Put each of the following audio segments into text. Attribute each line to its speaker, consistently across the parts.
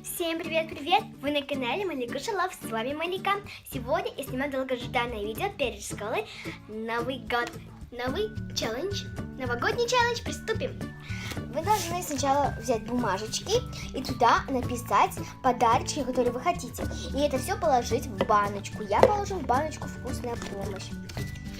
Speaker 1: Всем привет-привет! Вы на канале Малика Шалов, с вами Малика. Сегодня я снимаю долгожданное видео перед школой Новый год. Новый челлендж, новогодний челлендж, приступим. Вы должны сначала взять бумажечки и туда написать подарочки, которые вы хотите. И это все положить в баночку. Я положу в баночку вкусная помощь.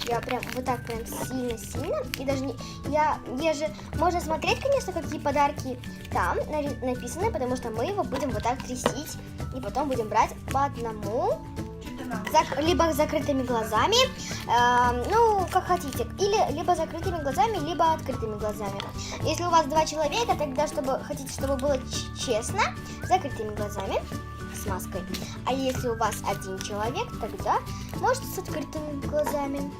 Speaker 1: Я прям вот так прям сильно-сильно. И даже не... Я, я же... Можно смотреть, конечно, какие подарки там написаны, потому что мы его будем вот так трясить. И потом будем брать по одному. зак- либо закрытыми глазами. эм, ну, как хотите. Или либо закрытыми глазами, либо открытыми глазами. Если у вас два человека, тогда, чтобы хотите, чтобы было честно, закрытыми глазами с маской. А если у вас один человек, тогда можете с открытыми глазами.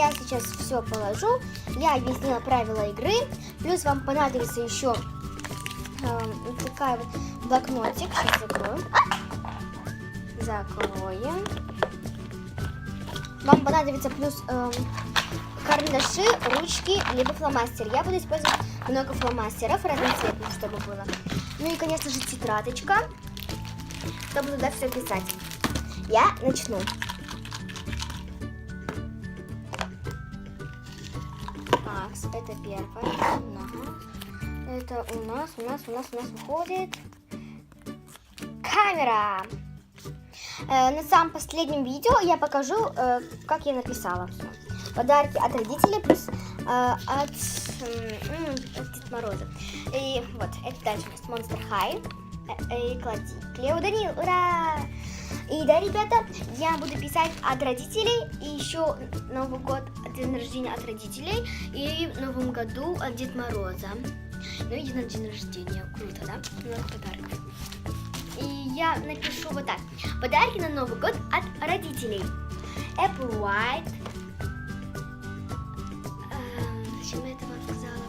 Speaker 1: Я сейчас все положу. Я объяснила правила игры. Плюс вам понадобится еще эм, вот такая вот блокнотик. Сейчас закроем. Закроем. Вам понадобится плюс эм, карандаши, ручки, либо фломастер. Я буду использовать много фломастеров разноцветных, чтобы было. Ну и, конечно же, тетрадочка, чтобы туда все писать. Я начну. Так, это первое. Ага. Это у нас, у нас, у нас, у нас выходит камера. Э, на самом последнем видео я покажу, э, как я написала все. Подарки от родителей плюс э, от, от Дед Мороза. И вот, это дальше у нас Monster High. И. Клео Данил, ура! И да, ребята, я буду писать от родителей, и еще Новый год, день рождения от родителей, и в Новом году от Дед Мороза. Ну и на день рождения. Круто, да? Много подарков. И я напишу вот так. Подарки на Новый год от родителей. Apple White. Эм, Зачем я это вам сказала?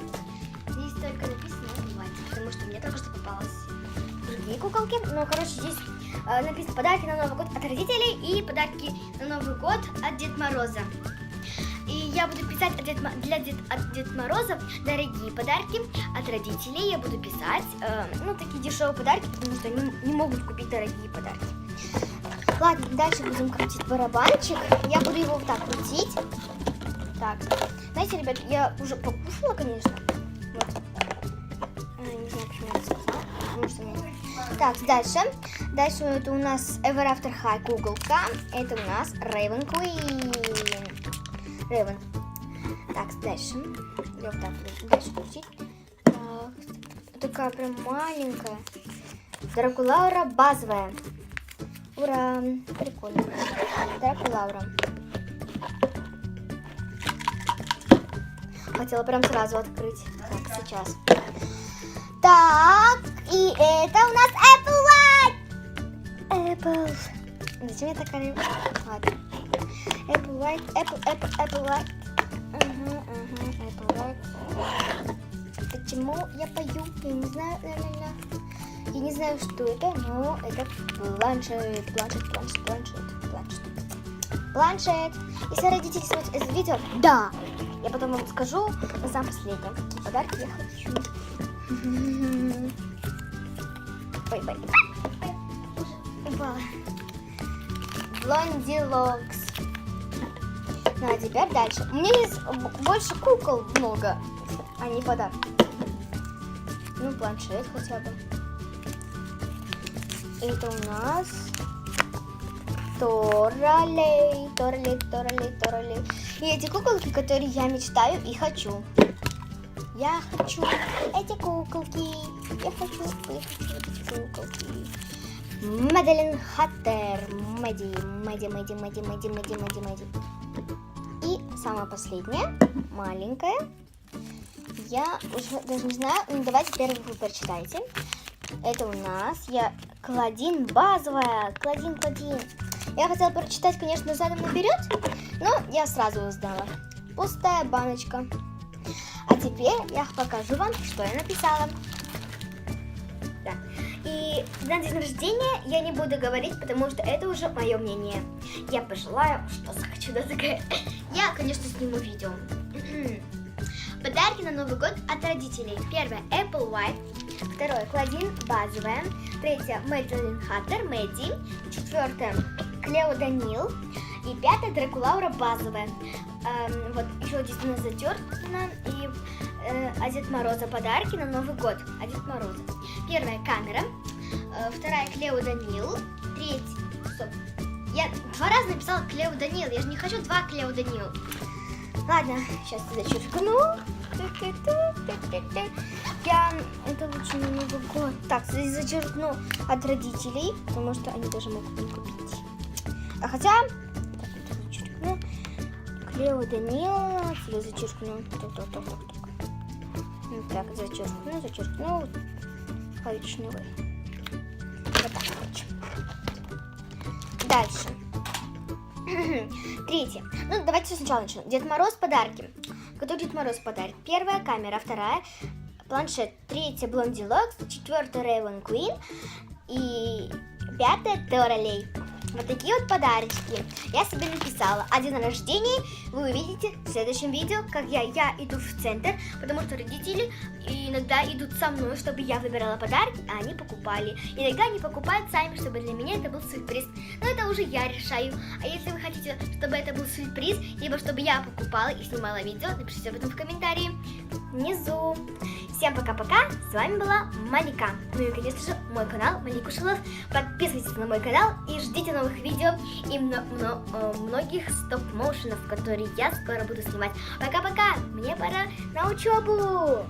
Speaker 1: Здесь только написано Apple White, потому что мне только что попалось другие куколки. Но, короче, здесь э, написано подарки на Новый год от родителей и подарки на Новый год от Дед Мороза. И я буду писать для Дед, от Мороза дорогие подарки. От родителей я буду писать, э, ну, такие дешевые подарки, потому что они не могут купить дорогие подарки. Ладно, дальше будем крутить барабанчик. Я буду его вот так крутить. Так, знаете, ребят, я уже покушала, конечно. Вот. А, Не знаю, почему я Так, дальше. Дальше это у нас Ever After High куколка. Это у нас Raven Queen. Raven. Так, дальше. Я вот так дальше крутить. Так, такая прям маленькая. Дракулаура базовая. Ура! Прикольно. Дракулаура. Хотела прям сразу открыть. Так, сейчас. Так, и это у нас Apple White. Apple. Зачем я такая... Ладно. Apple White, Apple, Apple, Apple White. Ага, ага, Apple White. Почему я пою? Я не знаю. Я не знаю, что это, но это планшет, планшет, планшет, планшет, планшет. Планшет. Если родители смотрят это видео, да. Я потом вам скажу на самом последнем, какие подарки я хочу. Ой, ой. Упала. Блонди Локс. Ну а теперь дальше. У меня есть больше кукол много, а не подарки. Ну, планшет хотя бы. Это у нас Торалей, Торалей, Торалей, Торалей. И эти куколки, которые я мечтаю и хочу. Я хочу эти куколки. Я хочу, я хочу эти куколки. Маделин Хаттер. Мэдди, Мэдди, Мэдди, Мэдди, Мэдди, Мэдди, Мэдди, Мэдди. И самая последняя, маленькая. Я уже даже не знаю, ну давайте первый вы прочитайте. Это у нас я Кладин базовая. Кладин, Кладин. Я хотела прочитать, конечно, задом наперед, но я сразу узнала. Пустая баночка. А теперь я покажу вам, что я написала. Да. И на день рождения я не буду говорить, потому что это уже мое мнение. Я пожелаю, что захочу, да такая. Я, конечно, сниму видео. Подарки на Новый год от родителей. Первое Apple White. Второе Клодин базовая. Третье Мэдлин Хаттер Мэдди. Четвертое Клео Данил. И пятое Дракулаура базовая. Эм, вот еще нас затертно и э, а Дед Мороза подарки на Новый год. А Дед Мороза. Первая камера. Э, вторая Клео Данил. Третья. Стоп. Я два раза написала Клео Данил. Я же не хочу два Клео Данил. Ладно, сейчас зачеркну. Я это лучше на Новый год. Так, зачеркну от родителей, потому что они тоже могут не купить. А хотя. Клео Данила, сюда зачеркну. Так, так, так, так. Ну, Так, зачеркну, зачеркну. Коричневый. Вот. Дальше. Третье. Ну, давайте сначала начнем. Дед Мороз подарки. Кто Дед Мороз подарит? Первая камера, вторая планшет, третья Блонди Локс, четвертая Рейвен Куин и пятая Доралей. Вот такие вот подарочки я себе написала. А день рождения вы увидите в следующем видео, как я, я иду в центр, потому что родители иногда идут со мной, чтобы я выбирала подарки, а они покупали. Иногда они покупают сами, чтобы для меня это был сюрприз. Но это уже я решаю. А если вы хотите, чтобы это был сюрприз, либо чтобы я покупала и снимала видео, напишите об этом в комментарии внизу. Всем пока-пока, с вами была Малика. Ну и, конечно же, мой канал Малику Шилов. Подписывайтесь на мой канал и ждите новых видео и мно- мно- э, многих стоп-моушенов, которые я скоро буду снимать. Пока-пока, мне пора на учебу.